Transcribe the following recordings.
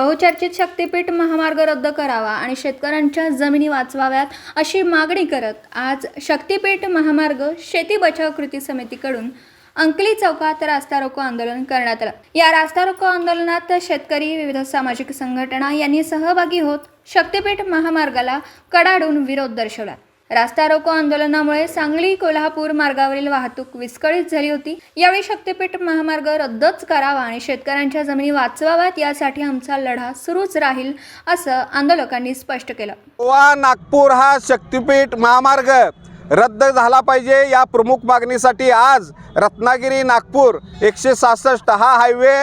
बहुचर्चित शक्तीपीठ महामार्ग रद्द करावा आणि शेतकऱ्यांच्या जमिनी वाचवाव्यात अशी मागणी करत आज शक्तीपीठ महामार्ग शेती बचाव कृती समितीकडून अंकली चौकात रास्ता रोको आंदोलन करण्यात आलं. या रास्ता रोको आंदोलनात शेतकरी विविध सामाजिक संघटना यांनी सहभागी होत शक्तीपीठ महामार्गाला कडाडून विरोध दर्शवला. रास्ता रोको आंदोलनामुळे सांगली कोल्हापूर मार्गावरील वाहतूक विस्कळीत झाली होती. यावेळी शक्तीपीठ महामार्ग रद्दच करावा आणि शेतकऱ्यांच्या जमिनी वाचवाव्यात यासाठी आमचा लढा सुरूच राहील असं आंदोलकांनी स्पष्ट केलं. गोवा नागपूर हा शक्तीपीठ महामार्ग रद्द झाला पाहिजे या प्रमुख मागणीसाठी आज रत्नागिरी नागपूर एकशे सहासष्ट हा हायवे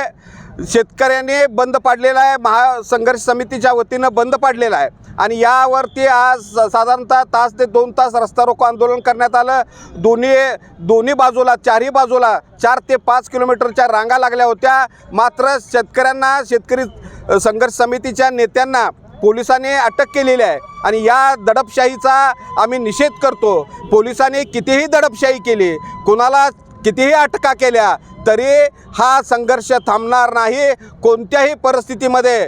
शेतकऱ्यांनी बंद पाडलेला आहे महासंघर्ष समितीच्या वतीनं बंद पाडलेला आहे. आणि यावरती आज स- साधारणतः तास ते दोन तास रस्ता रोको आंदोलन करण्यात आलं. दोन्ही दोन्ही बाजूला चारही बाजूला चार ते पाच किलोमीटरच्या रांगा लागल्या होत्या. मात्र शेतकऱ्यांना शेतकरी संघर्ष समितीच्या नेत्यांना पोलिसांनी अटक केलेली आहे. आणि या दडपशाहीचा आम्ही निषेध करतो. पोलिसांनी कितीही दडपशाही केली कुणाला कितीही अटका केल्या तरी हा संघर्ष थांबणार नाही. कोणत्याही परिस्थितीमध्ये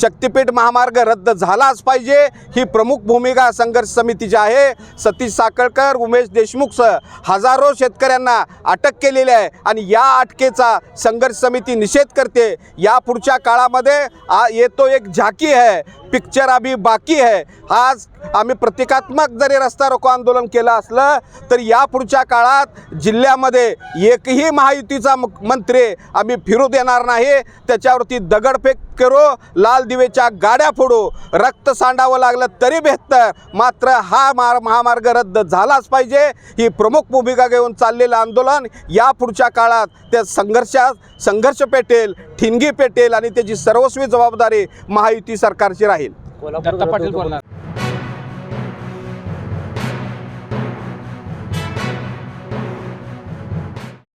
शक्तिपीठ महामार्ग रद्द झालाच पाहिजे. ही प्रमुख भूमिका संघर्ष समितीची आहे. सतीश साकळकर उमेश देशमुखसह हजारो शेतकऱ्यांना अटक केलेली आहे आणि या अटकेचा संघर्ष समिती निषेध करते. या पुढच्या काळामध्ये आ येतो एक झाकी आहे. पिक्चर अभी बाकी आहे. आज आम्ही प्रतिकात्मक जरी रस्ता रोको आंदोलन केलं असलं तर या पुढच्या काळात जिल्ह्यामध्ये एकही महायुतीचा मंत्री आम्ही फिरू देणार नाही. त्याच्यावरती दगडफेक करू लाल दिवेच्या गाड्या फोडू रक्त सांडावं लागलं तरी बेहतर मात्र हा मार महामार्ग रद्द झालाच पाहिजे. ही प्रमुख भूमिका घेऊन चाललेलं आंदोलन या पुढच्या काळात त्या संघर्षात संघर्ष पेटेल ठिणगी पेटेल आणि त्याची सर्वस्वी जबाबदारी महायुती सरकारची राहील. दत्ता पाटील बोलणार.